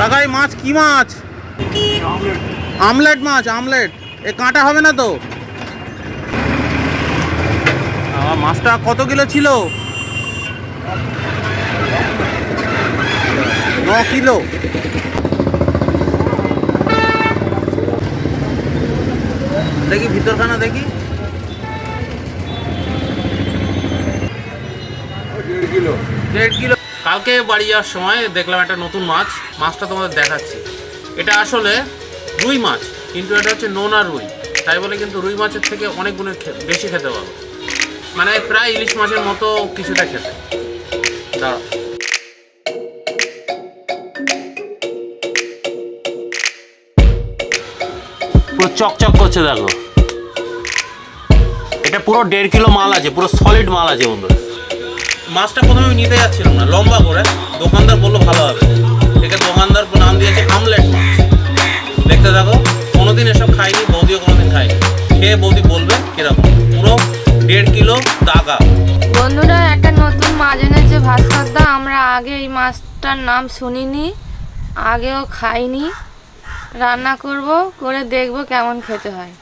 কাকা এই মাছ কি মাছ? আমলেট মাছ আমলেট। এ কাঁটা হবে না তো? মাছটা কত কিলো ছিল? ন কিলো। দেখি ভিতরখানা দেখি। দেড় কিলো। দেড় কিলো। কালকে বাড়ি যাওয়ার সময় দেখলাম একটা নতুন মাছ, মাছটা তোমাদের দেখাচ্ছি। এটা আসলে রুই মাছ, কিন্তু এটা হচ্ছে নোনা রুই। তাই বলে কিন্তু রুই মাছের থেকে অনেক গুণে বেশি খেতে পারো। মানে প্রায় ইলিশ মাছের মতো কিছুটা খেতে। দাঁড়াও। পুরো চকচক করছে দেখো। এটা পুরো দেড় কিলো মাল আছে, পুরো সলিড মাল আছে বন্ধুরা। মাছটা প্রথমে নিতে যাচ্ছিলাম না, লম্বা করে। দোকানদার বলল ভালো হবে। একে দোকানদার নাম দিয়েছে আমলেট মাছ। দেখতে দেখো কোনোদিন এসব খাইনি, বৌদিও কোনোদিন খাইনি খেয়ে বৌদি বলবে কীরকম। পুরো দেড় কিলো দাগা। বন্ধুরা, একটা নতুন মাছ এনেছে ভাস্করদা। আমরা আগে এই মাছটার নাম শুনিনি, আগেও খাইনি। রান্না করব, করে দেখব কেমন খেতে হয়।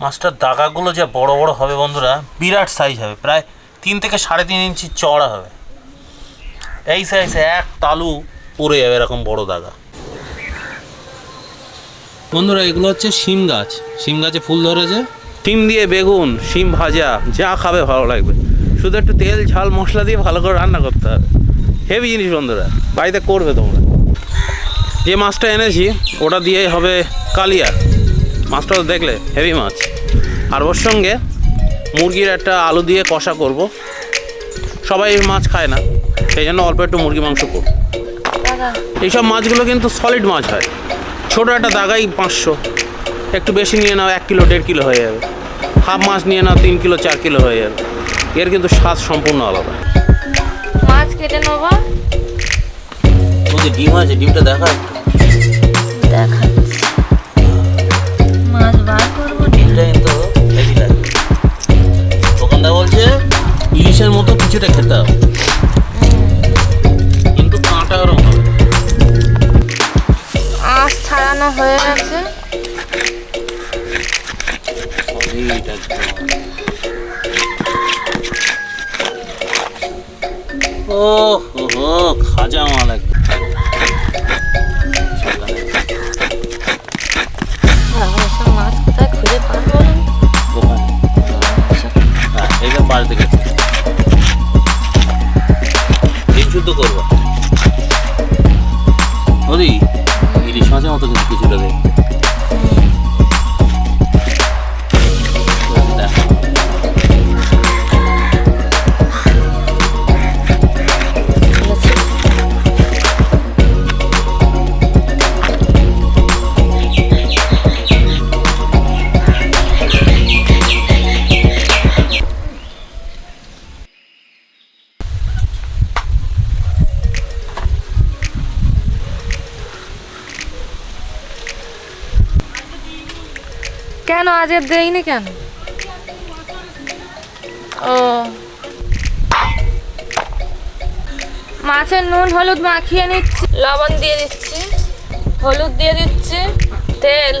মাছটার দাগাগুলো যা বড় বড় হবে বন্ধুরা, বিরাট সাইজ হবে। প্রায় তিন থেকে সাড়ে তিন ইঞ্চি চড়া হবে। এই সাইজে এক তালু পড়ে যাবে এরকম বড় দাগা। বন্ধুরা, এগুলো হচ্ছে শিম গাছ। শিম গাছে ফুল ধরেছে। শিম দিয়ে বেগুন, শিম ভাজা, যা খাবে ভালো লাগবে। শুধু একটু তেল, ঝাল, মশলা দিয়ে ভালো করে রান্না করতে হবে। হেভি জিনিস বন্ধুরা, বাড়িতে করবে তোমরা। যে মাছটা এনেছি, ওটা দিয়ে হবে কালিয়া। মাছটা তো দেখলে হেভি মাছ। আর ওর সঙ্গে মুরগির একটা আলু দিয়ে কষা করব। সবাই মাছ খায় না সেই জন্য অল্প একটু মুরগি মাংস করব। এইসব মাছগুলো কিন্তু সলিড মাছ হয়। ছোটো একটা দাগাই পাঁচশো একটু বেশি নিয়ে নাও এক কিলো দেড় কিলো হয়ে যাবে। হাফ মাছ নিয়ে নাও তিন কিলো চার কিলো হয়ে যাবে। এর কিন্তু স্বাদ সম্পূর্ণ আলাদা। মাছ কেটে নেব। ডিম আছে ডিমটা দেখা একটু। দেখাচ্ছি করব ডিমটা কিন্তু হেভি লাগবে দোকানদার বলছে ইলিশের মতো কিছুটা খেতে হবে। কিন্তু কাঁটা হবে। আঁশ ছাড়ানো হয়ে গেছে। ও হো খাজা মাল একদম ইলিশ মাছের মতো কিন্তু আজ দেয়নি কেন? ও। মাছের নুন, হলুদ মাখিয়ে নিচ্ছি। লবণ দিয়ে দিচ্ছি। হলুদ দিয়ে দিচ্ছি। তেল।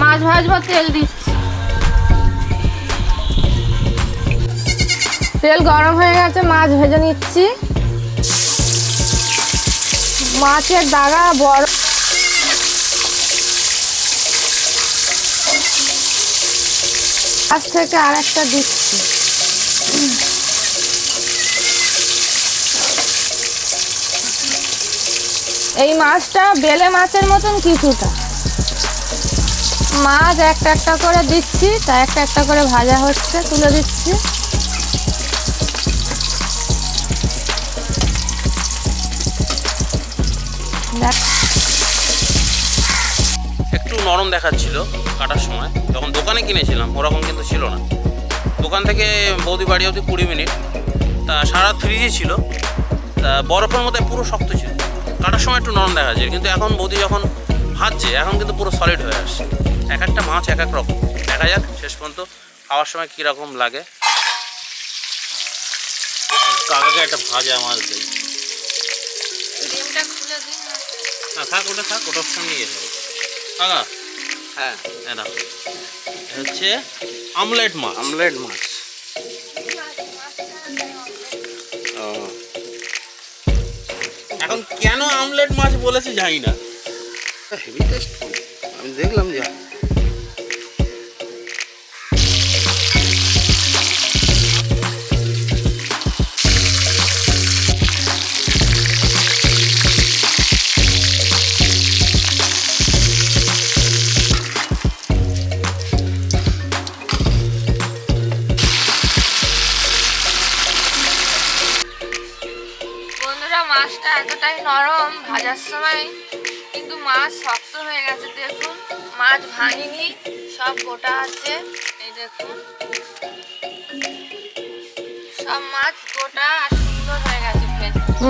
মাছ ভাজবো, তেল দিচ্ছি। তেল গরম হয়ে গেছে, মাছ ভেজে নিচ্ছি। মাছের দাগা বড়। আজ থেকে আর একটা দিচ্ছি। এই মাছটা বেলে মাছের মতন কিছুটা। মাছ একটা একটা করে দিচ্ছি, তা একটা একটা করে ভাজা হচ্ছে, তুলে দিচ্ছি। দেখাচ্ছিল কাটার সময়। যখন দোকানে কিনেছিলাম ওরকম কিন্তু ছিল না। দোকান থেকে বৌদি বাড়ি অবধি কুড়ি মিনিট। তা সারা ফ্রিজে ছিল। তা বরফের মধ্যে পুরো শক্ত ছিল। কাটার সময় একটু নরম দেখা যায়। কিন্তু এখন বৌদি যখন ভাজছে এখন কিন্তু পুরো সলিড হয়ে আসছে। এক একটা মাছ এক এক রকম। দেখা যাক শেষ পর্যন্ত খাওয়ার সময় কীরকম লাগে। কাকাকে একটা ভাজা মাছ দেই। না। থাক ওটা থাক ওটা অপশন নিয়ে যাবে কাকা হ্যাঁ এটা হচ্ছে আমলেট মাছ। আমলেট মাছ। ও। এখন কেন আমলেট মাছ বলেছে জানি না। হেভি টেস্ট আমি দেখলাম যে মাছটা এতটাই নরম, ভাজার সময় কিন্তু মাছ শক্ত হয়ে গেছে, দেখুন। মাছ ভাঙিনি, সব গোটা আছে, এই দেখুন। সব মাছ গোটা আর সুন্দর হয়ে গেছে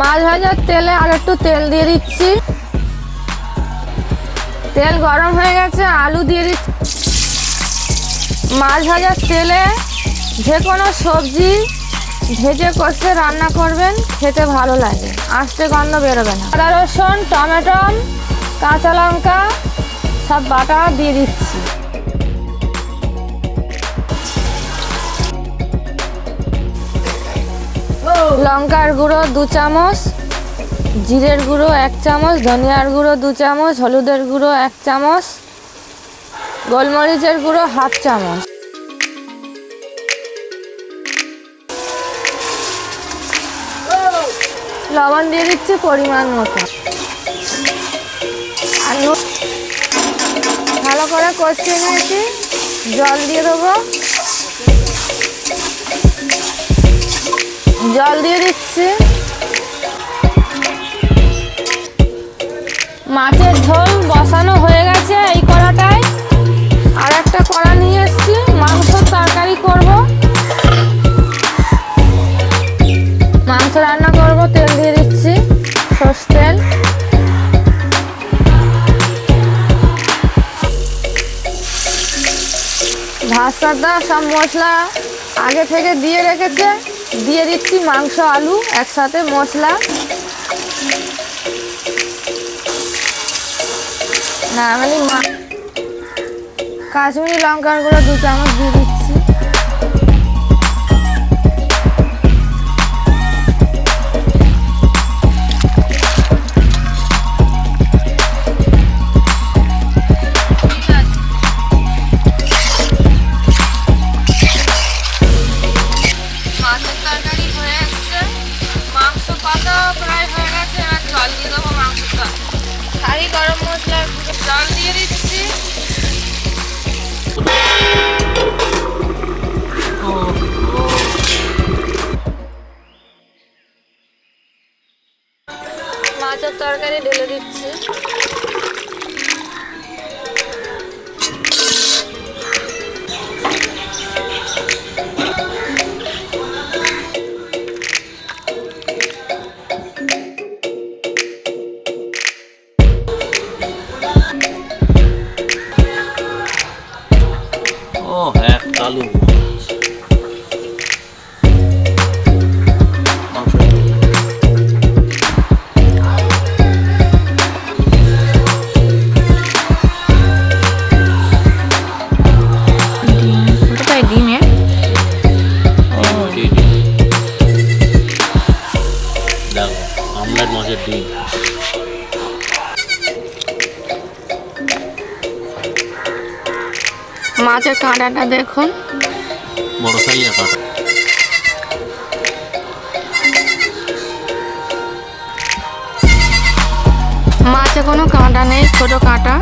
মাছ ভাজার তেলে আর একটু তেল দিয়ে দিচ্ছি। তেল গরম হয়ে গেছে, আলু দিয়ে দিচ্ছি। মাছ ভাজার তেলে যে কোনো সবজি ভেজে কষে রান্না করবেন, খেতে ভালো লাগে। আস্তে গন্ধ বেরোবে না। আদা রসুন, টমেটো, কাঁচা লঙ্কা, সব বাটা দিয়ে দিচ্ছি। লঙ্কার গুঁড়ো দু চামচ, জিরের গুঁড়ো এক চামচ, ধনিয়ার গুঁড়ো দু চামচ, হলুদের গুঁড়ো এক চামচ, গোলমরিচের গুঁড়ো হাফ চামচ। লবণ দিয়ে দিচ্ছি পরিমাণ মতো। আর ভালো করে কষিয়ে নিয়েছি। জল দিয়ে দেবো। জল দিয়ে দিচ্ছি। মাছের ঝোল বসানো হয়ে গেছে এই কড়াটায়। আর একটা কড়া নিয়ে এসেছি, মাংসর তরকারি করব। ভাস্তাটা সব মশলা আগে থেকে দিয়ে রেখেছে। দিয়ে দিচ্ছি মাংস, আলু, একসাথে মশলা। কাশ্মীরি লঙ্কার গুঁড়ো দু চামচ দিয়ে দিচ্ছি। জল দিয়ে দিচ্ছি মাছের তরকারি ঢেলে দিচ্ছি। ও এক কালু মাছের কাঁটাটা দেখুন। বড় কাঁটা মাছে কোনো কাঁটা নেই ছোট কাঁটা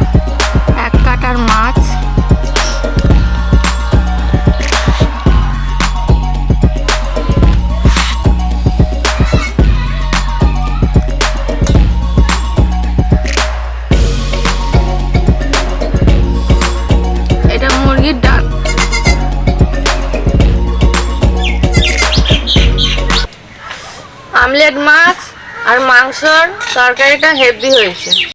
এক কাঁটার মাছ। মাংসর তরকারিটা হেভি হয়েছে।